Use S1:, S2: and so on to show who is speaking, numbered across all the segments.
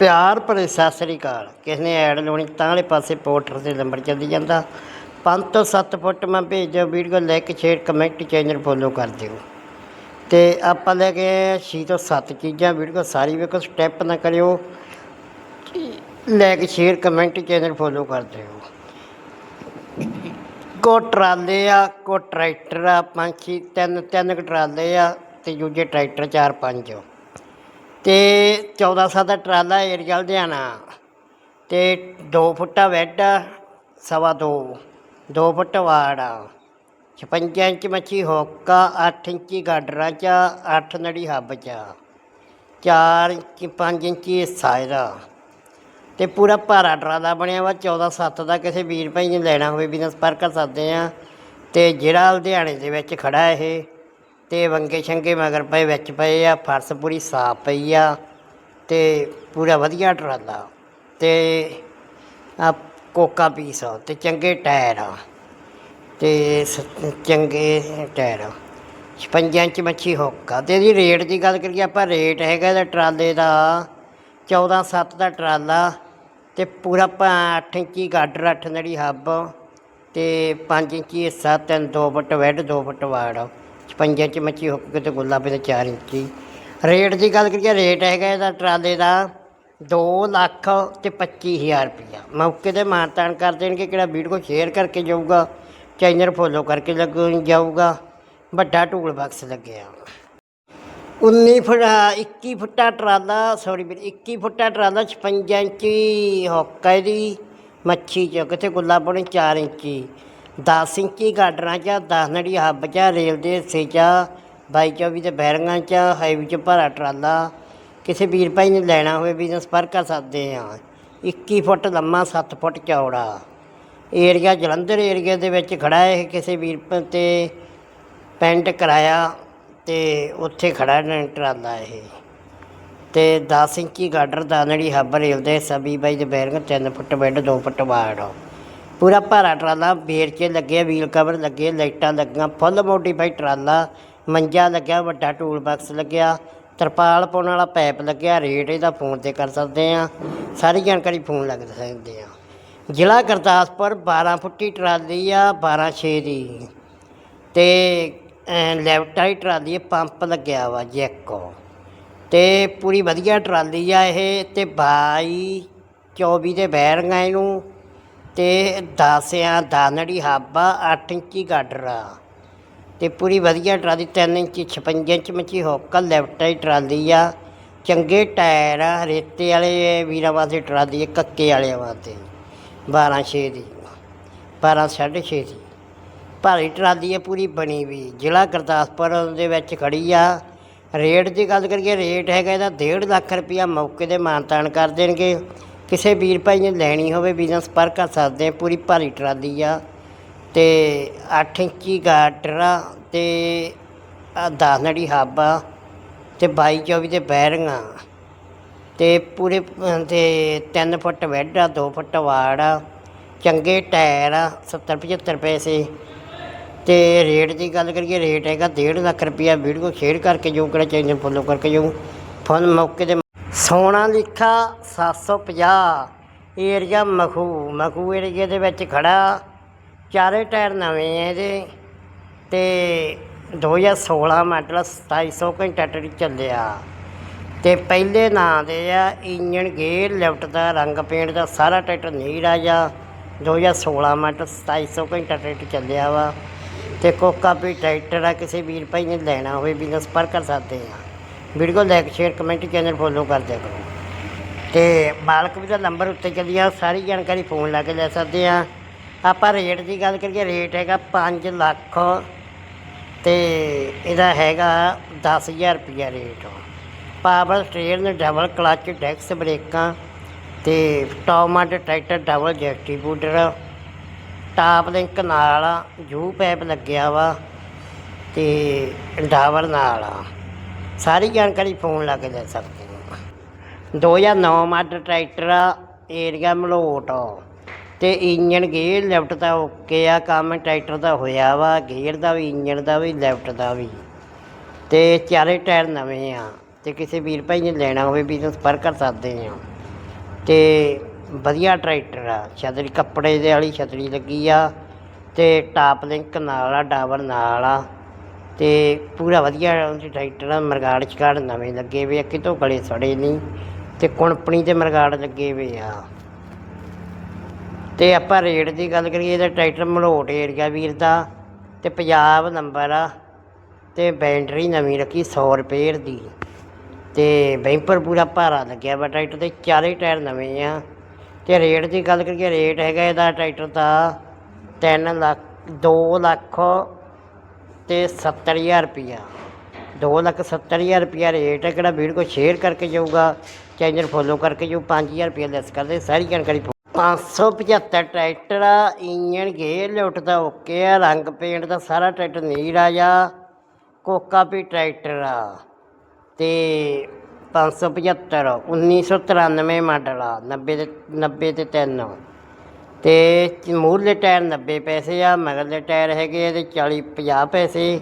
S1: ਪਿਆਰ ਭਰੇ ਸਤਿ ਸ੍ਰੀ ਅਕਾਲ। ਕਿਸ ਨੇ ਐਡ ਲਾਉਣੀ ਤਾਂ ਵਾਲੇ ਪਾਸੇ ਪੋਰਟਰ ਤੇ ਨੰਬਰ ਚੱਲੀ ਜਾਂਦਾ। 5 ਤੋਂ 7 ਫੁੱਟ ਮੈਂ ਭੇਜ ਦਿਓ video like, share, comment, channel follow ਕਰ ਦਿਓ। ਤੇ ਆਪਾਂ ਲੈ ਕੇ ਆਏ ਹਾਂ ਛੇ ਤੋਂ 7 ਚੀਜ਼ਾਂ। ਵੀਡੀਓ ਸਾਰੀ ਵੇਖੋ, ਸਟੈਪ ਨਾ ਕਰਿਓ। Like, share, comment, channel follow ਕਰ ਦਿਓ। ਕੋ ਟਰਾਲੇ ਆ ਕੋ ਟਰੈਕਟਰ ਆ, ਪੰਜ, ਛੇ, ਤਿੰਨ ਤਿੰਨ ਕੁ ਟਰਾਲੇ ਆ ਤੇ ਦੂਜੇ ਟਰੈਕਟਰ ਚਾਰ, ਪੰਜ। ਤੇ 1400 ਦਾ ਟਰਾਲਾ ਏਰੀਆ ਲੁਧਿਆਣਾ ਤੇ 2 ਫੁੱਟਾ ਬੈੱਡ, ਸਵਾ ਦੋ 2 ਫੁੱਟ ਵਾੜਾ ਆ 56 ਇੰਚ ਮੱਛੀ ਹੋਕਾ 8 ਇੰਚੀ ਗਾਡਰਾਂ ਚ 8 ਨੜੀ ਹੱਬ ਚ 4 ਇੰਚ 5 ਇੰਚੀ ਸਾਇਰਾ। ਤੇ ਪੂਰਾ ਭਾਰਾ ਟਰਾਲਾ ਬਣਿਆ ਵਾ 14 7 ਦਾ ਕਿਸੇ ਵੀਰ ਭਾਈ ਨੇ ਲੈਣਾ ਹੋਵੇ ਬਿਜ਼ਨਸ ਪਰ ਕਰ ਸਕਦੇ ਆ। ਤੇ ਜਿਹੜਾ ਲੁਧਿਆਣੇ ਦੇ ਵਿੱਚ ਖੜਾ ਇਹ ਤੇ ਵੰਗੇ ਛੰਗੇ ਮਗਰ ਪਏ, ਵਿੱਚ ਪਏ ਆ, ਫਰਸ਼ ਪੂਰੀ ਸਾਫ਼ ਪਈ ਆ ਤੇ ਪੂਰਾ ਵਧੀਆ ਟਰਾਲਾ ਤੇ ਆ ਕੋਕਾ ਪੀਸ ਆ, ਤੇ ਚੰਗੇ ਟਾਇਰ ਆ, ਤੇ ਸ- ਚੰਗੇ ਟਾਇਰ ਆ। 56 ਇੰਚ ਮੱਛੀ ਹੋਕਾ ਤੇ ਇਹਦੀ ਰੇਟ ਦੀ ਗੱਲ ਕਰੀਏ, ਆਪਾਂ ਰੇਟ ਹੈਗਾ ਇਹਦਾ ਟਰਾਲੇ ਦਾ 14 7 ਦਾ ਟਰਾਲਾ ਤੇ ਪੂਰਾ 8 ਇੰਚੀ ਗਾਡਰ 8 ਨੜੀ ਹੱਬ ਤੇ 5 ਇੰਚੀ ਹਿੱਸਾ, ਤਿੰਨ 2 ਫੁੱਟ ਵੈਡ 2 ਫੁੱਟ ਵਾੜ। 56 ਇੰਚ ਮੱਛੀ ਹੁੱਕ ਕਿਤੇ ਗੁੱਲਾਬੇ ਤੇ 4 ਇੰਚੀ। ਰੇਟ ਦੀ ਗੱਲ ਕਰੀਏ, ਰੇਟ ਹੈਗਾ ਇਹਦਾ ਟਰਾਲੇ ਦਾ 2 ਲੱਖ ਤੇ 25000 ਰੁਪਇਆ। ਮੌਕੇ ਤੇ ਮਾਨਤਾਨ ਕਰ ਦੇਣਗੇ ਕਿਹੜਾ ਵੀਡੀਓ ਸ਼ੇਅਰ ਕਰਕੇ ਜਾਊਗਾ, ਚੈਨਲ ਫੋਲੋ ਕਰਕੇ ਲੱਗ ਜਾਊਗਾ। ਵੱਡਾ ਟੂਲ ਬਾਕਸ ਲੱਗਿਆ। 19 ਫੁੱਟ 21 ਫੁੱਟਾ ਟਰਾਲਾ ਸੌਰੀ ਵੀਰ 21 ਫੁੱਟਾ ਟਰਾਲਾ 56 ਇੰਚੀ ਹੁੱਕ ਹੈ ਦੀ ਮੱਛੀ ਚ ਕਿਤੇ ਗੁੱਲਾ ਪਾਉਣੀ 4 ਇੰਚੀ। 10 ਇੰਚੀ ਗਾਡਰਾਂ ਚ 10 ਨੜੀ ਹੱਬ ਚ, ਰੇਲ ਦੇ ਹਿੱਸੇ ਚ 22 24 ਤੇ ਬੈਰਿੰਗਾਂ ਚ, ਹਾਈਵੇ ਚ ਭਾਰਾ ਟਰਾਲਾ। ਕਿਸੇ ਵੀਰ ਭਾਈ ਨੇ ਲੈਣਾ ਹੋਵੇ ਵੀ ਪਰ ਕਰ ਸਕਦੇ ਆ। 21 ਫੁੱਟ ਲੰਮਾ 7 ਫੁੱਟ ਚੌੜਾ। ਏਰੀਆ ਜਲੰਧਰ ਏਰੀਆ ਦੇ ਵਿੱਚ ਖੜਾ ਹੈ ਇਹ ਕਿਸੇ ਵੀਰ ਤੇ ਪੈਂਟ ਕਰਾਇਆ ਤੇ ਉੱਥੇ ਖੜਾ ਟਰਾਲਾ ਇਹ। ਤੇ 10 ਇੰਚੀ ਗਾਡਰ ਦਾਨੜੀ ਹੱਬ ਰੇਲ ਦੇ ਸਭੀ ਬਾਈ ਦੇ ਬੈਰਿੰਗ 3 ਫੁੱਟ ਬੈੱਡ 2 ਫੁੱਟ ਵਾੜ। ਪੂਰਾ ਭਾਰਾ ਟਰਾਲਾ ਬੇਰ ਲੱਗੇ ਵੀਲ ਕਵਰ ਲੱਗੇ, ਲਾਈਟਾਂ ਲੱਗੀਆਂ ਫੁੱਲ ਮੋਡੀਫਾਈ ਟਰਾਲਾ, ਮੰਜਾ ਲੱਗਿਆ, ਵੱਡਾ ਟੂਲ ਬਾਕਸ ਲੱਗਿਆ, ਤਰਪਾਲ ਪਾਉਣ ਵਾਲਾ ਪਾਈਪ ਲੱਗਿਆ ਰੇਟ ਇਹਦਾ ਫੋਨ ਤੇ ਕਰ ਸਕਦੇ ਆ ਸਾਰੀ ਜਾਣਕਾਰੀ ਫੋਨ ਲੱਗ ਸਕਦੇ ਆ ਜ਼ਿਲ੍ਹਾ ਗੁਰਦਾਸਪੁਰ 12 ਫੁੱਟੀ ਟਰਾਲੀ ਆ 12 6 ਦੀ। ਤੇ ਲੈਫਟ ਵਾਲੀ ਟਰਾਲੀ ਪੰਪ ਲੱਗਿਆ ਵਾ ਜੈਕੋ। ਤੇ ਪੂਰੀ ਵਧੀਆ ਟਰਾਲੀ ਆ ਇਹ, ਤੇ 22 24 ਦੇ ਬੈਰਿੰਗਾਂ ਇਹਨੂੰ ਤੇ ਦਾਸਿਆਂ ਦਾਨੜੀ ਹਾਬਾ 8 ਇੰਚੀ ਗਾਡਰ ਆ। ਤੇ ਪੂਰੀ ਵਧੀਆ ਟਰਾਲੀ 3 ਇੰਚੀ 56 ਇੰਚ ਮੱਚੀ ਹੋਕਾ ਲੈਫਟ ਵਾਲੀ ਟਰਾਲੀ ਆ। ਚੰਗੇ ਟਾਇਰ ਆ, ਰੇਤੇ ਵਾਲੇ ਵੀਰਾਂ ਵਾਸਤੇ ਟਰਾਲੀ ਆ, ਕੱਕੇ ਵਾਲਿਆਂ ਵਾਸਤੇ। 12 ਛੇ ਦੀ। 12 ਸਾਢੇ ਛੇ ਦੀ। ਭਾਰੀ ਟਰਾਲੀ ਹੈ ਪੂਰੀ ਬਣੀ ਵੀ। ਜ਼ਿਲ੍ਹਾ ਗੁਰਦਾਸਪੁਰ ਦੇ ਵਿੱਚ ਖੜੀ ਆ। ਰੇਟ ਦੀ ਗੱਲ ਕਰੀਏ, ਰੇਟ ਹੈਗਾ ਇਹਦਾ 1.5 ਲੱਖ ਰੁਪਇਆ ਮੌਕੇ ਤੇ ਮਾਨਤਾਨ ਕਰ ਦੇਣਗੇ। ਕਿਸੇ ਵੀਰ ਭਾਈ ਨੇ ਲੈਣੀ ਹੋਵੇ ਬਿਜ਼ਨਸ ਪਰ ਕਰ ਸਕਦੇ ਆ ਪੂਰੀ ਭਾਰੀ ਟਰਾਲੀ ਆ। ਤੇ 8 ਇੰਚੀ ਗਾਟਰ ਆ ਤੇ ਆ 10 ਨੜੀ ਹੱਬ ਆ ਤੇ 22 24 ਦੇ ਬੈਰਿੰਗਾਂ ਤੇ ਪੂਰੇ ਅ, ਤੇ 3 ਫੁੱਟ ਬੈੱਡ ਆ 2 ਫੁੱਟ ਵਾੜ ਆ ਚੰਗੇ ਟਾਇਰ ਆ 70 75 ਪੈਸੇ। ਤੇ ਰੇਟ ਦੀ ਗੱਲ ਕਰੀਏ ਰੇਟ ਹੈਗਾ 1.5 ਲੱਖ ਰੁਪਇਆ ਵੀਡੀਓ ਸ਼ੇਅਰ ਕਰਕੇ ਜੋ ਕਿਹੜਾ ਚੈਨਲ ਫੋਲੋ ਕਰਕੇ ਜੋ ਫੋਨ ਮੌਕੇ ਤੇ ਸੋਨਾ ਲਿਖਾ 750 ਏਰੀਆ ਮਖੂ ਮਖੂ ਏਰੀਏ ਦੇ ਵਿੱਚ ਖੜਾ। ਚਾਰੇ ਟਾਇਰ ਨਵੇਂ ਆ ਇਹਦੇ ਤੇ 2016 ਮਾਡਲ 2700 ਘੰਟਾ ਟਰੀ ਚੱਲਿਆ। ਤੇ ਪਹਿਲੇ ਨਾਂ ਦੇ ਆ ਇੰਜਨ ਗੇਅਰ ਲਿਫਟ ਦਾ, ਰੰਗ ਪੇਂਟ ਦਾ, ਸਾਰਾ ਟਰੈਕਟਰ ਨੀੜਾ ਜਾਂ। 2016 ਮਾਡਲ 2700 ਘੰਟਾ ਟਰੈਕਟਰ ਚੱਲਿਆ ਵਾ। ਤੇ ਕੋਕਾ ਵੀ ਟਰੈਕਟਰ ਆ, ਕਿਸੇ ਵੀਰ ਭਾਈ ਨੇ ਲੈਣਾ ਹੋਵੇ, ਬਿਜ਼ਨਸ ਪਰ ਕਰ ਸਕਦੇ ਆ। Video like, share, comment channel follow ਕਰ ਦਿਆ ਕਰੋ। ਤੇ ਮਾਲਕ ਵੀ ਦਾ ਨੰਬਰ ਉੱਤੇ ਚੱਲਿਆ ਸਾਰੀ ਜਾਣਕਾਰੀ ਫੋਨ ਲਾ ਕੇ ਲੈ ਸਕਦੇ ਆ। ਆਪਾਂ ਰੇਟ ਦੀ ਗੱਲ ਕਰੀਏ, ਰੇਟ ਹੈਗਾ 5 ਲੱਖ ਤੇ ਇਹਦਾ ਹੈਗਾ 10000 ਰੁਪਿਆ rate. Power steering, double clutch, ਡੈਕਸ ਬ੍ਰੇਕਾਂ ਤੇ ਟੌਮਟ, ਟਰੈਕਟਰ, ਡਬਲ ਜੈਕਟੀਬੂਟਰ ਟਾਪ ਲਿੰਕ ਨਾਲ ਜੂ ਪੈਪ ਲੱਗਿਆ ਵਾ ਤੇ ਡਾਵਰ ਨਾਲ ਆ। ਸਾਰੀ ਜਾਣਕਾਰੀ ਫੋਨ ਲਾ ਕੇ ਲੈ ਸਕਦੇ ਹੋ। 2009 ਮਾਡਲ ਟਰੈਕਟਰ ਆ ਏਰੀਆ ਮਲੋਟ ਤੇ ਇੰਜਨ ਗੇਅਰ ਲੈਫਟ ਦਾ ਓਕੇ ਆ, ਕੰਮ ਟਰੈਕਟਰ ਦਾ ਹੋਇਆ ਵਾ, ਗੇਅਰ ਦਾ ਵੀ ਇੰਜਨ ਦਾ ਵੀ, ਲੈਫਟ ਦਾ ਵੀ। ਤੇ ਚਾਰੇ ਟਾਇਰ ਨਵੇਂ ਆ ਤੇ ਕਿਸੇ ਵੀਰ ਭਾਈ ਨੇ ਲੈਣਾ ਹੋਵੇ ਬਿਜ਼ਨਸ ਪਰ ਕਰ ਸਕਦੇ ਆ। ਤੇ ਵਧੀਆ ਟਰੈਕਟਰ ਆ, ਛਤਰੀ, ਕੱਪੜੇ ਦੇ ਵਾਲੀ ਛਤਰੀ ਲੱਗੀ ਆ ਤੇ ਟਾਪ ਲਿੰਕ ਨਾਲ ਆ, ਡਾਬਰ ਨਾਲ ਆ। ਤੇ ਪੂਰਾ ਵਧੀਆ ਉਹਦੇ ਟਰੈਕਟਰ ਆ, ਮਰਗਾੜ ਚਕਾੜ ਨਵੇਂ ਲੱਗੇ ਵੇ ਆ, ਕਿਤੋਂ ਗਲੇ ਸੜੇ ਨਹੀਂ। ਤੇ ਕੁਣਪਣੀ ਤੇ ਮਰਗਾੜ ਲੱਗੇ ਵੇ ਆ। ਤੇ ਆਪਾਂ ਰੇਟ ਦੀ ਗੱਲ ਕਰੀਏ ਤਾਂ ਟਰੈਕਟਰ ਮਲੋਟ ਏਰੀਆ ਵੀਰ ਦਾ ਤੇ ਪੰਜਾਬ ਨੰਬਰ ਆ, ਤੇ ਬੈਟਰੀ ਨਵੀਂ ਰੱਖੀ 100 ਰੁਪਏ ਦੀ। ਤੇ ਬੈਂਪਰ ਪੂਰਾ ਭਾਰਾ ਲੱਗਿਆ ਵਾ ਟਰੈਕਟਰ ਦੇ ਚਾਰੇ ਟਾਇਰ ਨਵੇਂ ਆ। ਤੇ ਰੇਟ ਦੀ ਗੱਲ ਕਰੀਏ, ਰੇਟ ਹੈਗਾ ਇਹਦਾ ਟਰੈਕਟਰ ਦਾ 3 ਲੱਖ 2 ਲੱਖ ਤੇ 70000 ਰੁਪਿਆ 2 ਲੱਖ 70000 ਰੁਪਿਆ ਰੇਟ ਹੈ, ਕਿਹੜਾ ਵੀਡੀਓ ਕੋ ਸ਼ੇਅਰ ਕਰਕੇ ਜਾਊਗਾ ਚੈਨਲ ਫੋਲੋ ਕਰਕੇ ਜੋ 5000 ਰੁਪਿਆ ਲੈਸ ਕਰਦੇ ਸਾਰੀ ਜਾਣਕਾਰੀ 575 ਟਰੈਕਟਰ ਆ, ਇੰਜਣ ਗੇਅਰ ਲਿਫਟ ਦਾ ਓਕੇ ਆ, ਰੰਗ ਪੇਂਟ ਦਾ ਸਾਰਾ ਟਰੈਕਟਰ ਨੀੜ ਆ ਜਾ, ਕੋਕਾ ਵੀ ਟਰੈਕਟਰ ਆ। ਤੇ 575 1993 ਮਾਡਲ ਆ 90 ਦੇ 90 ਤੇ 3 ਤੇ ਚ- ਮੂਹਰਲੇ ਟਾਇਰ 90 ਪੈਸੇ ਆ, ਮਗਰਲੇ ਟਾਇਰ ਹੈਗੇ ਇਹਦੇ 40 50 ਪੈਸੇ।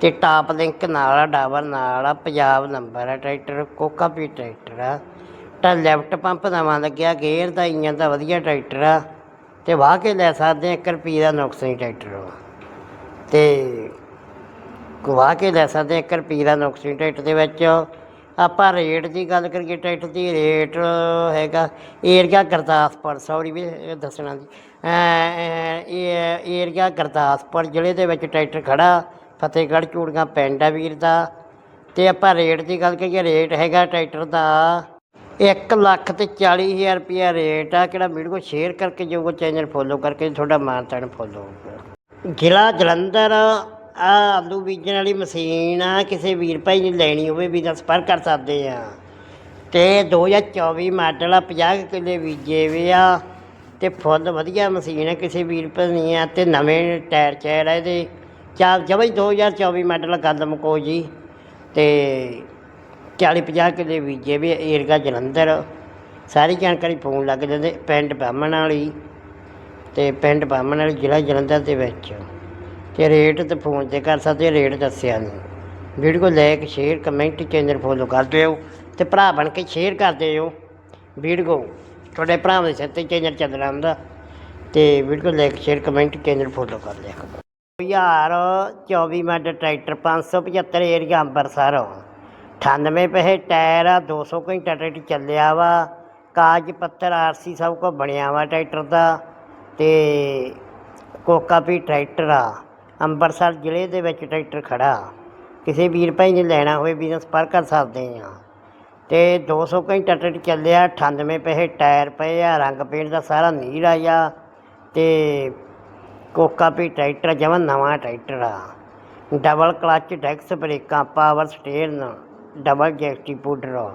S1: ਤੇ ਟਾਪ ਲਿੰਕ ਨਾਲ ਆ ਡਾਬਰ ਨਾਲ ਆ, ਪੰਜਾਬ ਨੰਬਰ ਆ, ਟਰੈਕਟਰ, ਕੋਕਾ ਵੀ ਟਰੈਕਟਰ ਆ। ਤਾਂ ਲੈਫਟ ਪੰਪ ਨਵਾਂ ਲੱਗਿਆ, ਗੇਅਰ ਦਾ ਇੰਜਨ ਦਾ ਵਧੀਆ ਟਰੈਕਟਰ ਆ। ਤੇ ਵਾਹ ਕੇ ਲੈ ਸਕਦੇ ਆ 1 ਰੁਪਈਏ ਦਾ ਨੁਕਸ ਨਹੀਂ ਟਰੈਕਟਰ ਵਾ। ਤੇ ਗਵਾ ਕੇ ਲੈ ਸਕਦੇ ਹਾਂ 1 ਰੁਪਈਏ ਦਾ ਨੁਕਸ ਨਹੀਂ ਟਰੈਕਟਰ ਦੇ ਵਿੱਚ। ਆਪਾਂ ਰੇਟ ਦੀ ਗੱਲ ਕਰੀਏ ਟਰੈਕਟਰ ਦੀ ਰੇਟ ਹੈਗਾ ਏਰੀਆ ਗੁਰਦਾਸਪੁਰ ਸੌਰੀ ਵੀ ਦੱਸਣਾ ਜੀ। ਇਹ ਏਰੀਆ ਗੁਰਦਾਸਪੁਰ ਜ਼ਿਲ੍ਹੇ ਦੇ ਵਿੱਚ ਟਰੈਕਟਰ ਖੜਾ, ਫਤਿਹਗੜ੍ਹ ਚੂੜੀਆਂ ਪਿੰਡ ਆ ਵੀਰ ਦਾ। ਤੇ ਆਪਾਂ ਰੇਟ ਦੀ ਗੱਲ ਕਰੀਏ, ਰੇਟ ਹੈਗਾ ਟਰੈਕਟਰ ਦਾ 1 ਲੱਖ ਤੇ 40000 ਰੁਪਿਆ ਰੇਟ ਆ, ਕਿਹੜਾ ਵੀਡੀਓ ਸ਼ੇਅਰ ਕਰਕੇ ਜਾਊਗਾ, ਚੈਨਲ ਫੋਲੋ ਕਰਕੇ, ਤੁਹਾਡਾ ਮਾਨਤਾਨ ਫੋਲੋ ਹੋਊਗਾ। ਜ਼ਿਲ੍ਹਾ ਜਲੰਧਰ ਆ ਆਲੂ ਬੀਜਣ ਵਾਲੀ ਮਸ਼ੀਨ ਆ ਕਿਸੇ ਵੀਰ ਭਾਈ ਨੇ ਲੈਣੀ ਹੋਵੇ ਵੀ ਤਾਂ ਸੰਪਰਕ ਕਰ ਸਕਦੇ ਆ। ਤੇ 2024 ਮਾਡਲ ਆ 50 ਕਿੱਲੇ ਬੀਜੇ ਵੇ ਆ ਤੇ ਫੁੱਲ ਵਧੀਆ ਮਸ਼ੀਨ ਆ ਕਿਸੇ ਵੀਰ ਭਾਈ ਆ ਤੇ ਨਵੇਂ ਟਾਇਰ ਚੈਰ ਆ ਇਹਦੇ। ਚਾਰ ਜਮਾਂ ਹੀ 2024 ਮਾਡਲ ਆ, ਗੱਲ ਮੁਕੋ ਜੀ। ਤੇ 40 50 ਕਿੱਲੇ ਬੀਜੇ ਵੇ ਏਰਗਾ ਜਲੰਧਰ। ਸਾਰੀ ਜਾਣਕਾਰੀ ਫੋਨ ਲੱਗ ਜਾਂਦੇ ਪਿੰਡ ਬਾਮਣ ਵਾਲੀ ਤੇ ਪਿੰਡ ਬਾਮਣ ਵਾਲੀ ਜ਼ਿਲ੍ਹਾ ਜਲੰਧਰ ਦੇ ਵਿੱਚ। ਤੇ ਰੇਟ ਤੇ ਫੋਨ ਤੇ ਕਰ ਸਕਦੇ, ਰੇਟ ਦੱਸਿਆ ਨਹੀਂ video like share comment channel follow ਕਰ ਦਿਓ ਤੇ ਭਰਾ ਬਣ ਕੇ ਸ਼ੇਅਰ ਕਰ ਦਿਓ। ਵੀਡੀਓ ਤੁਹਾਡੇ ਭਰਾਵਾਂ ਦੇ ਸਿਰ ਤੇ ਚੈਨਲ ਚੱਲਣਾ ਹੁੰਦਾ ਤੇ video like share comment channel follow ਕਰ ਲਿਆ ਕਰੋ। 2024 ਮਾਡਲ ਟਰੈਕਟਰ 575 ਏਰੀਆ ਅੰਬਰਸਰ। 98 ਪੈਸੇ ਟਾਇਰ ਆ 200 ਘੰਟਾ ਟਰੈਕਟਰ ਚੱਲਿਆ ਵਾ। ਕਾਗਜ਼ ਪੱਤਰ ਆਰਸੀ ਸਭ ਕੁਝ ਬਣਿਆ ਵਾ ਟਰੈਕਟਰ ਦਾ ਤੇ ਕੋਕਾ ਵੀ ਟਰੈਕਟਰ ਆ। ਅੰਮ੍ਰਿਤਸਰ ਜ਼ਿਲ੍ਹੇ ਦੇ ਵਿੱਚ ਟਰੈਕਟਰ ਖੜਾ। ਕਿਸੇ ਵੀਰ ਭਾਈ ਨੇ ਲੈਣਾ ਹੋਵੇ ਬਿਜ਼ਨਸ ਪਰ ਕਰ ਸਕਦੇ ਆ। ਤੇ 200 ਘੰਟਾ ਟਰੈਕਟਰ ਚੱਲਿਆ 98 ਪੈਸੇ, ਟਾਇਰ ਪਏ ਆ, ਰੰਗ ਪੇਂਟ ਦਾ ਸਾਰਾ ਨੀਰ ਆਇਆ। ਜਾ ਤੇ ਕੋਕਾ ਵੀ ਟਰੈਕਟਰ ਜਮਾਂ ਨਵਾਂ ਟਰੈਕਟਰ ਆ। ਡਬਲ ਕਲਚ ਡੈਕਸ ਬ੍ਰੇਕਾਂ, ਪਾਵਰ ਸਟੀਅਰਿੰਗ, ਡਬਲ ਜੈਕਟੀ ਪਾਊਡਰ।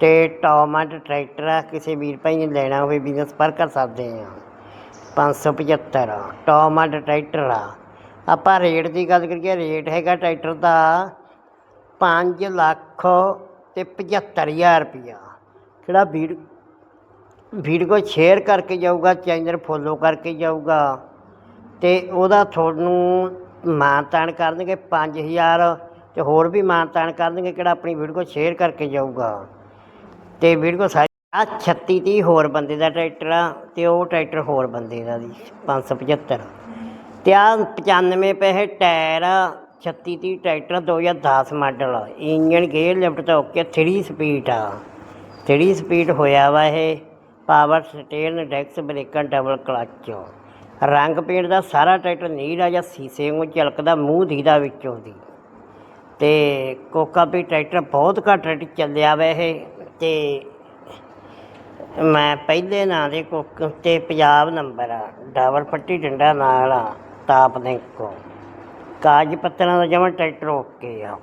S1: ਤੇ ਟੌਮਟ ਟਰੈਕਟਰ ਆ, ਕਿਸੇ ਵੀਰ ਭਾਈ ਨੇ ਲੈਣਾ ਹੋਵੇ ਬਿਜ਼ਨਸ ਪਰ ਕਰ ਸਕਦੇ ਆ। 575 ਟੌਮਟ ਟਰੈਕਟਰ ਆ। ਆਪਾਂ ਰੇਟ ਦੀ ਗੱਲ ਕਰੀਏ, ਰੇਟ ਹੈਗਾ ਟਰੈਕਟਰ ਦਾ 5 ਲੱਖ ਤੇ 75000 ਰੁਪਇਆ। ਕਿਹੜਾ ਵੀਰ ਵੀਡੀਓ ਸ਼ੇਅਰ ਕਰਕੇ ਜਾਊਗਾ ਚੈਨਲ ਫੋਲੋ ਕਰਕੇ ਜਾਊਗਾ ਤੇ ਉਹਦਾ ਤੁਹਾਨੂੰ ਮਾਨਤਾਨ ਕਰਨਗੇ 5000 ਤੇ ਹੋਰ ਵੀ ਮਾਨਤਾਨ ਕਰਨਗੇ ਕਿਹੜਾ ਆਪਣੀ ਵੀਡੀਓ ਸ਼ੇਅਰ ਕਰਕੇ ਜਾਊਗਾ। ਤੇ ਵੀਡੀਓ ਸਾਰੀ ਆ 36 30 ਹੋਰ ਬੰਦੇ ਦਾ ਟਰੈਕਟਰ ਆ ਤੇ ਉਹ ਟਰੈਕਟਰ ਹੋਰ ਬੰਦੇ ਦਾ ਜੀ 575 ਤੇ ਆ 95 ਪੈਸੇ ਟਾਇਰ ਆ 36 30 ਟਰੈਕਟਰ 2010 ਮਾਡਲ। ਆ ਇੰਜਨ ਗੇਅਰ ਲਿਫਟ ਤਾਂ ਓਕੇ 3 ਸਪੀਡ ਆ। 3 ਸਪੀਡ ਹੋਇਆ ਵਾ ਇਹ। ਪਾਵਰ ਸਟੀਅਰਿੰਗ, ਡੈਕਸ ਬ੍ਰੇਕਾਂ, ਡਬਲ ਕਲਚ। ਰੰਗ ਪੇਂਟ ਦਾ ਸਾਰਾ ਟਰੈਕਟਰ ਨੀਲ ਆ ਜਾਂ ਸੀਸੇ ਨੂੰ ਝਲਕਦਾ, ਮੂੰਹ ਦੀਦਾ ਵਿੱਚੋਂ ਦੀ। ਤੇ ਕੋਕਾ ਵੀ ਟਰੈਕਟਰ ਬਹੁਤ ਘੱਟ ਟਰੈਕਟਰ ਚੱਲਿਆ ਵਾ ਇਹ। ਤੇ ਮੈਂ ਪਹਿਲੇ ਨਾਂ ਦੇ ਕੋਕ ਤੇ ਪੰਜਾਬ ਨੰਬਰ ਆ। ਡਾਵਰ ਪੱਟੀ, ਡੰਡਾ ਨਾਲ ਆ। ਤਾਪ ਦੇ ਕੋ ਕਾਗਜ਼ ਪੱਤਰਾਂ ਦਾ ਜਮਾ ਟਰੈਕਟਰ ਓਕੇ ਆ।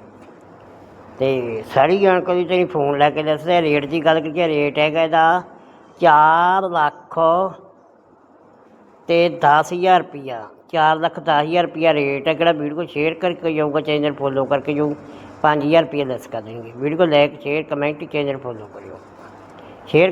S1: ਤੇ ਸਾਰੀ ਜਾਣਕਾਰੀ ਤੇਰੀ ਫੋਨ ਲੈ ਕੇ ਦੱਸਦੇ ਰੇਟ ਦੀ ਗੱਲ ਕਰੀਏ, ਰੇਟ ਹੈਗਾ ਇਹਦਾ 4 ਲੱਖ ਤੇ 10000 ਰੁਪਿਆ 4 ਲੱਖ 10000 ਰੁਪਿਆ ਰੇਟ ਹੈ, ਕਿਹੜਾ ਵੀਡੀਓ ਸ਼ੇਅਰ ਕਰਕੇ ਜਾਊਗਾ ਚੈਨਲ ਫੋਲੋ ਕਰਕੇ ਜਾਊ 5000 ਰੁਪਏ ਲੈਸ ਕਰ ਦੇਣਗੇ। Video like share comment channel follow ਕਰਿਓ। ਸ਼ੇਅਰ